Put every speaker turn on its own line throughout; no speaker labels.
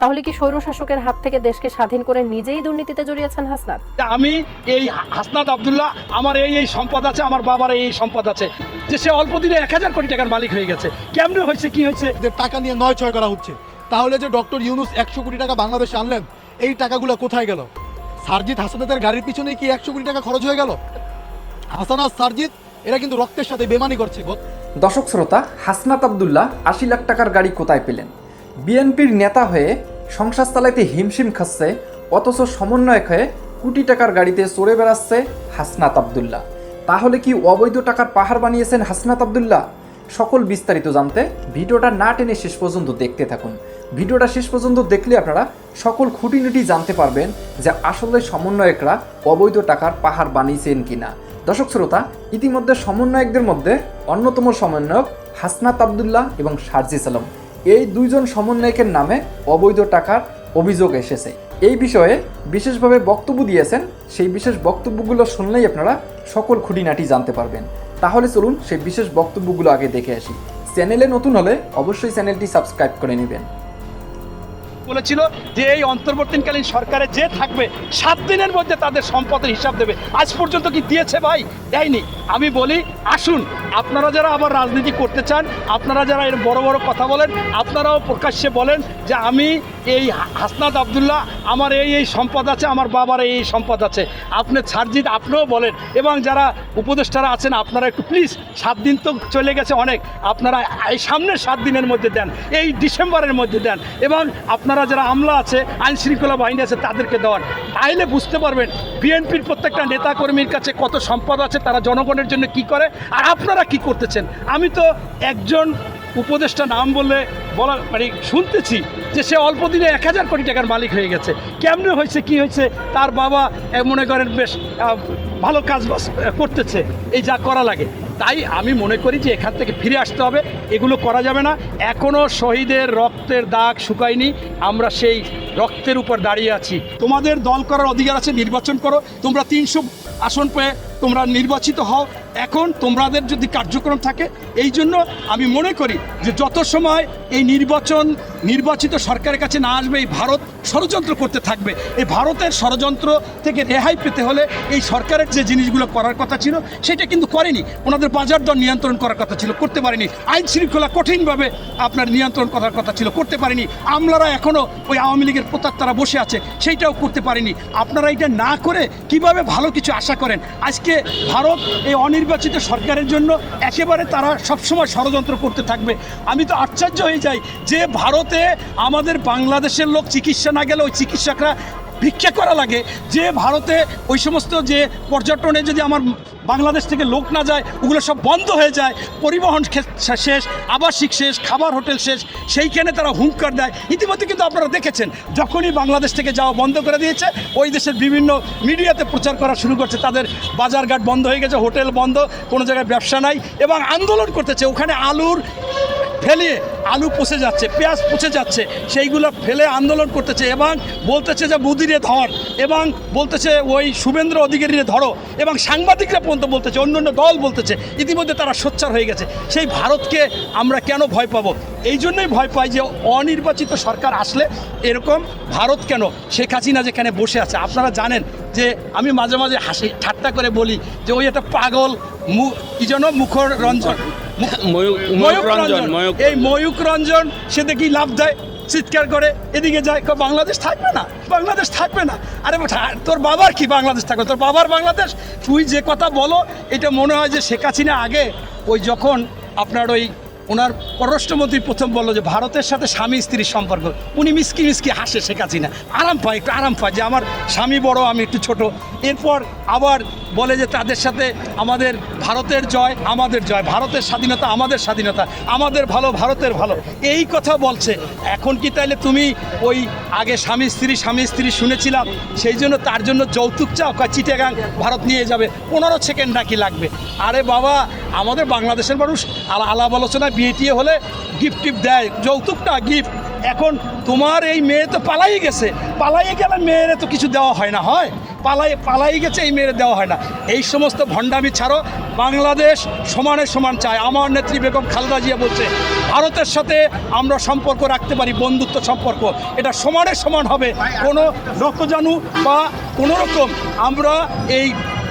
তাহলে কি স্বৈরশাসকের হাত থেকে দেশকে স্বাধীন করে নিজেই দুর্নীতিতে জড়িয়েছেন হাসনাত?
তা আমি এই হাসনাত আবদুল্লাহ আমার এই এই সম্পদ আছে আমার বাবার এই সম্পদ আছে। যে সে অল্প দিনে এক হাজার কোটি টাকার মালিক হয়ে গেছে। কেমনে হয়েছে কি হয়েছে?
যে টাকা নিয়ে নয় ছয় করা হচ্ছে। তাহলে যে ডক্টর ইউনুস একশো কোটি টাকা বাংলাদেশে আনলেন এই টাকাগুলো কোথায় গেল? সারজিৎ হাসানাতের গাড়ির পিছনে কি একশো কোটি টাকা খরচ হয়ে গেল? হাসান আর সারজিৎ এরা কিন্তু রক্তের সাথে বেমানি করছে।
দর্শক শ্রোতা হাসনাত আবদুল্লাহ আশি লাখ টাকার গাড়ি কোথায় পেলেন? বিএনপির নেতা হয়ে সংসার চালাইতে হিমশিম খাচ্ছে, অথচ সমন্বয়ক হয়ে কোটি টাকার গাড়িতে চড়ে বেড়াচ্ছে হাসনাত আবদুল্লাহ। তাহলে কি অবৈধ টাকার পাহাড় বানিয়েছেন হাসনাত আবদুল্লাহ? সকল বিস্তারিত জানতে ভিডিওটা না টেনে শেষ পর্যন্ত দেখতে থাকুন। ভিডিওটা শেষ পর্যন্ত দেখলে আপনারা সকল খুঁটিনুটি জানতে পারবেন যে আসলে সমন্বয়করা অবৈধ টাকার পাহাড় বানিয়েছেন কিনা। দর্শক শ্রোতা, ইতিমধ্যে সমন্বয়কদের মধ্যে অন্যতম সমন্বয়ক হাসনাত আবদুল্লাহ এবং শারজিস আলম। এই দুইজন সমন্বয়কের নামে অবৈধ টাকার অভিযোগ এসেছে। এই বিষয়ে বিশেষভাবে বক্তব্য দিয়েছেন। সেই বিশেষ বক্তব্যগুলো শুনলেই আপনারা সকল খুঁটিনাটি জানতে পারবেন। তাহলে চলুন সেই বিশেষ বক্তব্যগুলো আগে দেখে আসি। চ্যানেলে নতুন হলে অবশ্যই চ্যানেলটি সাবস্ক্রাইব করে নেবেন।
বলেছিল যে এই অন্তর্বর্তীকালীন সরকারে যে থাকবে, সাত দিনের মধ্যে তাদের সম্পদের হিসাব দেবে। আজ পর্যন্ত কি দিয়েছে ভাই? দেয়নি। আমি বলি, আসুন, আপনারা যারা আবার রাজনীতি করতে চান, আপনারা যারা এর বড় বড় কথা বলেন, আপনারাও প্রকাশ্যে বলেন যে আমি এই হাসনাত আবদুল্লাহ, আমার এই এই সম্পদ আছে, আমার বাবার এই এই সম্পদ আছে। আপনি ছাড়জিৎ, আপনিও বলেন। এবং যারা উপদেষ্টারা আছেন, আপনারা একটু প্লিজ সাত দিন তো চলে গেছে অনেক। আপনারা এই সামনের সাত দিনের মধ্যে দেন, এই ডিসেম্বরের মধ্যে দেন। এবং আপনারা যারা আমলা আছে, আইন শৃঙ্খলা বাহিনী আছে, তাদেরকে দেওয়ান তাইলে বুঝতে পারবেন, বিএনপির প্রত্যেকটা নেতাকর্মীর কাছে কত সম্পদ আছে, তারা জনগণের জন্য কি করে, আর আপনারা কি করতেছেন? আমি তো একজন উপদেষ্টা নাম বললে বলা মানে শুনতেছি যে সে অল্প দিনে এক হাজার কোটি টাকার মালিক হয়ে গেছে। কেমনে হয়েছে, কি হয়েছে? তার বাবা মনে করেন বেশ ভালো কাজ করতেছে। এই যা করা লাগে। তাই আমি মনে করি যে এখান থেকে ফিরে আসতে হবে। এগুলো করা যাবে না। এখনও শহীদের রক্তের দাগ শুকায়নি। আমরা সেই রক্তের উপর দাঁড়িয়ে আছি। তোমাদের দল করার অধিকার আছে, নির্বাচন করো। তোমরা তিনশো আসন পেয়ে তোমরা নির্বাচিত হও। এখন তোমাদের যদি কার্যক্রম থাকে, এই জন্য আমি মনে করি যে যত সময় এই নির্বাচন, নির্বাচিত সরকারের কাছে না আসবে, এই ভারত ষড়যন্ত্র করতে থাকবে। এই ভারতের ষড়যন্ত্র থেকে রেহাই পেতে হলে এই সরকারের যে জিনিসগুলো করার কথা ছিল, সেটা কিন্তু করেনি। ওনাদের বাজার দর নিয়ন্ত্রণ করার কথা ছিল, করতে পারেনি। আইন শৃঙ্খলা কঠিনভাবে আপনার নিয়ন্ত্রণ করার কথা ছিল, করতে পারেনি। আমলারা এখনও ওই আওয়ামী লীগের প্রতাত্তারা বসে আছে, সেইটাও করতে পারেনি। আপনারা এটা না করে কীভাবে ভালো কিছু আশা করেন? আজকে ভারত এই অনির্বাচিত সরকারের জন্য একেবারে তারা সবসময় ষড়যন্ত্র করতে থাকবে। আমি তো আশ্চর্য হয়ে যাই যে ভারতে আমাদের বাংলাদেশের লোক চিকিৎসা না গেলে ওই চিকিৎসকরা ভিক্ষা করা লাগে। যে ভারতে ওই সমস্ত যে পর্যটনে যদি আমার বাংলাদেশ থেকে লোক না যায়, ওগুলো সব বন্ধ হয়ে যায়, পরিবহন শেষ, আবাসিক শেষ, খাবার হোটেল শেষ, সেইখানে তারা হুঙ্কার দেয়। ইতিমধ্যে কিন্তু আপনারা দেখেছেন, যখনই বাংলাদেশ থেকে যাওয়া বন্ধ করে দিয়েছে, ওই দেশের বিভিন্ন মিডিয়াতে প্রচার করা শুরু করছে, তাদের বাজারঘাট বন্ধ হয়ে গেছে, হোটেল বন্ধ, কোনো জায়গায় ব্যবসা নাই, এবং আন্দোলন করতেছে। ওখানে আলুর ফেলে আলু পচে যাচ্ছে, পেঁয়াজ পচে যাচ্ছে, সেইগুলো ফেলে আন্দোলন করতেছে। এবং বলতেছে যে, মুদিরে ধর, এবং বলতেছে ওই শুভেন্দ্র অধিকারীরে ধরো, এবং সাংবাদিকরা পর্যন্ত বলতেছে, অন্য অন্য দল বলতেছে, ইতিমধ্যে তারা সোচ্চার হয়ে গেছে। সেই ভারতকে আমরা কেন ভয় পাবো? এই জন্যই ভয় পাই যে, অনির্বাচিত সরকার আসলে এরকম ভারত কেন? শেখ হাসিনা যেখানে বসে আছে, আপনারা জানেন যে, আমি মাঝে মাঝে হাসি ঠাট্টা করে বলি যে, ওই একটা পাগল মু কি যেন মুখর রঞ্জন
ময়ূক রঞ্জন।
এই ময়ূক রঞ্জন সে দেখি লাভ দেয় চিৎকার করে এদিকে যায় বাংলাদেশ থাকবে না বাংলাদেশ থাকবে না। আরে তোর বাবার কি বাংলাদেশ থাকবে? তোর বাবার বাংলাদেশ? তুই যে কথা বলো এটা মনে হয় যে শেখ হাসিনা আগে ওই যখন আপনার ওই ওনার পররাষ্ট্রমন্ত্রী প্রথম বলল যে ভারতের সাথে স্বামী স্ত্রীর সম্পর্ক। উনি মিসকি মিসকি হাসে শেখ হাসিনা। আরাম পায়, একটু আরাম পায় যে আমার স্বামী বড়, আমি একটু ছোট। এরপর আবার বলে যে তাদের সাথে আমাদের ভারতের জয়, আমাদের জয়। ভারতের স্বাধীনতা, আমাদের স্বাধীনতা। আমাদের ভালো, ভারতের ভালো। এই কথা বলছে। এখন কি তাইলে তুমি ওই আগে স্বামী স্ত্রী স্বামী স্ত্রী শুনেছিলাম, সেই জন্য তার জন্য যৌতুক চাও? চিটেগাং ভারত নিয়ে যাবে। পনেরো সেকেন্ড নাকি লাগবে। আরে বাবা, আমাদের বাংলাদেশের মানুষ আলা- আলাপ আলোচনা বিয়ে টিয়ে হলে গিফট টিফট দেয়। যৌতুকটা গিফট এখন তোমার এই মেয়ে তো পালাই গেছে। পালাইয়ে গেলে মেয়েরে তো কিছু দেওয়া হয় না, হয়? পালাই পালাই গেছে, এই মেয়েরে দেওয়া হয় না। এই সমস্ত ভণ্ডামি ছাড়ো, বাংলাদেশ সমানে সমান চায়। আমার নেত্রী বেগম খালেদা জিয়া বলছে, ভারতের সাথে আমরা সম্পর্ক রাখতে পারি, বন্ধুত্ব সম্পর্ক। এটা সমানে সমান হবে। কোনো রক্তজানু বা কোনো রকম আমরা এই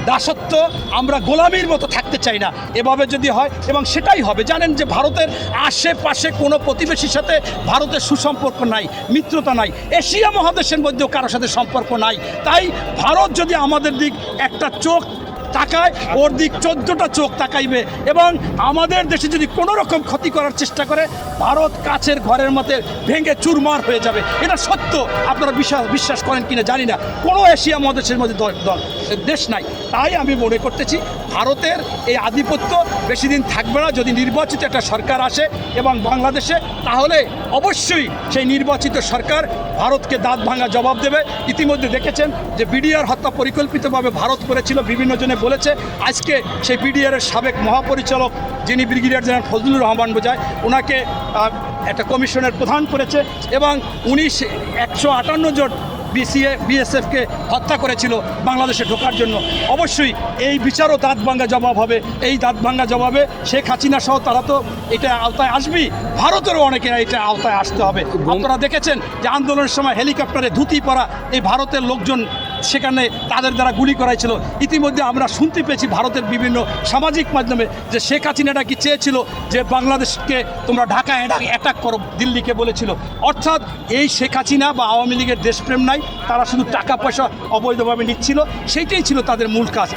দাসত্ব আমরা গোলামির মতো থাকতে চাই না। এভাবে যদি হয়, এবং সেটাই হবে। জানেন যে ভারতের আশেপাশে কোনো প্রতিবেশীর সাথে ভারতের সুসম্পর্ক নাই, মিত্রতা নাই, এশিয়া মহাদেশের মধ্যেও কারোর সাথে সম্পর্ক নাই। তাই ভারত যদি আমাদের দিক একটা চোখ তাকায় ওর দিক চোদ্দটা চোখ তাকাইবে এবং আমাদের দেশে যদি কোনো রকম ক্ষতি করার চেষ্টা করে, ভারত কাছের ঘরের মধ্যে ভেঙে চুরমার হয়ে যাবে। এটা সত্য, আপনারা বিশ্বাস বিশ্বাস করেন কিনা জানি না। কোনো এশিয়া মহাদেশের মধ্যে দল, দেশ নাই। তাই আমি মনে করতেছি, ভারতের এই আধিপত্য বেশি দিন থাকবে না। যদি নির্বাচিত একটা সরকার আসে এবং বাংলাদেশে, তাহলে অবশ্যই সেই নির্বাচিত সরকার ভারতকে দাঁত ভাঙা জবাব দেবে। ইতিমধ্যে দেখেছেন যে, বিডিআর হত্যা পরিকল্পিতভাবে ভারত করেছিল বিভিন্ন জনে বলেছে আজকে সেই বিডিআরের সাবেক মহাপরিচালক যিনি ব্রিগেডিয়ার জেনারেল ফজলুর রহমান বোঝায় ওনাকে একটা কমিশনের প্রধান করেছে এবং উনিশ একশো আটান্ন জন বিসিএ বিএসএফকে হত্যা করেছিল বাংলাদেশে ঢোকার জন্য। অবশ্যই এই বিচারও দাঁত ভাঙ্গা জবাব হবে এই দাঁত ভাঙ্গা জবাবে শেখ হাসিনা সহ তারা তো এটা আওতায় আসবেই ভারতেরও অনেকেরা এটা আওতায় আসতে হবে। আপনারা দেখেছেন যে আন্দোলনের সময় হেলিকপ্টারে ধুতি পরা এই ভারতের লোকজন সেখানে তাদের দ্বারা গুলি করাইছিল। ইতিমধ্যে আমরা শুনতে পেয়েছি ভারতের বিভিন্ন সামাজিক মাধ্যমে যে শেখ হাসিনাটা কি চেয়েছিল যে বাংলাদেশকে তোমরা ঢাকায় অ্যাটাক করো, দিল্লিকে বলেছিল। অর্থাৎ এই শেখ হাসিনা বা আওয়ামী লীগের দেশপ্রেম নাই, তারা শুধু টাকা, পয়সা অবৈধভাবে নিচ্ছিল, সেইটাই ছিল তাদের মূল কাজ।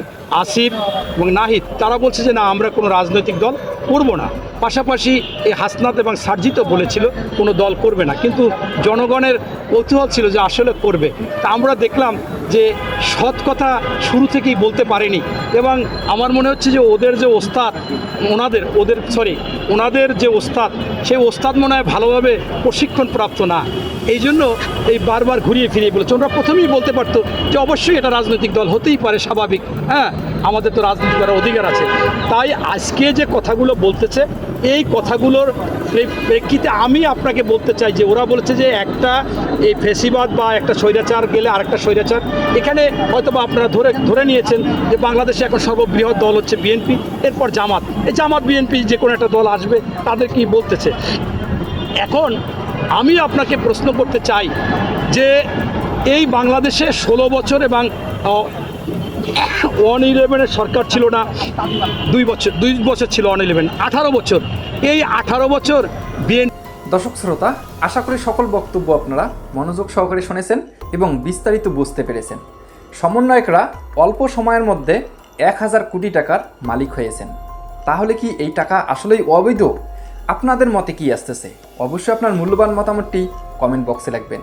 আসিফ এবং নাহিদ, তারা বলছে যে না, আমরা কোনো রাজনৈতিক দল করব না। পাশাপাশি এই হাসনাত এবং সার্জিতও বলেছিল, কোনো দল করবে না। কিন্তু জনগণের কৌতূহল ছিল যে আসলে করবে। তা আমরা দেখলাম যে সৎ কথা শুরু থেকেই বলতে পারেনি। এবং আমার মনে হচ্ছে যে ওদের যে ওস্তাদ, ওনাদের, ওদের সরি ওনাদের যে ওস্তাদ, সেই ওস্তাদ মনে হয় ভালোভাবে প্রশিক্ষণ প্রাপ্ত না। এই জন্য এই বারবার ঘুরিয়ে ফিরিয়ে বলেছে। ওনারা প্রথমেই বলতে পারতো যে অবশ্যই এটা রাজনৈতিক দল হতেই পারে, স্বাভাবিক। হ্যাঁ আমাদের তো রাজনীতি করার অধিকার আছে। তাই আজকে যে কথাগুলো বলতেছে এই কথাগুলোর প্রেক্ষিতে আমি আপনাকে বলতে চাই যে ওরা বলছে যে একটা এই ফেসিবাদ বা একটা স্বৈরাচার গেলে আরেকটা স্বৈরাচার। এখানে হয়তো বা আপনারা ধরে ধরে নিয়েছেন যে বাংলাদেশে এখন সর্ববৃহৎ দল হচ্ছে বিএনপি, এরপর জামাত। এই জামাত, বিএনপি যে কোনো একটা দল আসবে, তাদের কি বলতেছে? এখন আমি আপনাকে প্রশ্ন করতে চাই যে এই বাংলাদেশে ষোলো বছর এবং ওয়ান ইলেভেনের সরকার ছিল না, দুই বছর দুই বছর ছিল ওয়ান ইলেভেন আঠারো বছর। এই আঠারো বছর বিএনপি
দর্শক শ্রোতা, আশা করি সকল বক্তব্য আপনারা মনোযোগ সহকারে শুনেছেন এবং বিস্তারিত বুঝতে পেরেছেন। সমন্বয়করা অল্প সময়ের মধ্যে এক হাজার কোটি টাকার মালিক হয়েছেন। তাহলে কি এই টাকা আসলেই অবৈধ? আপনাদের মতে কি আসতেছে? অবশ্যই আপনার মূল্যবান মতামতটি কমেন্ট বক্সে লিখবেন।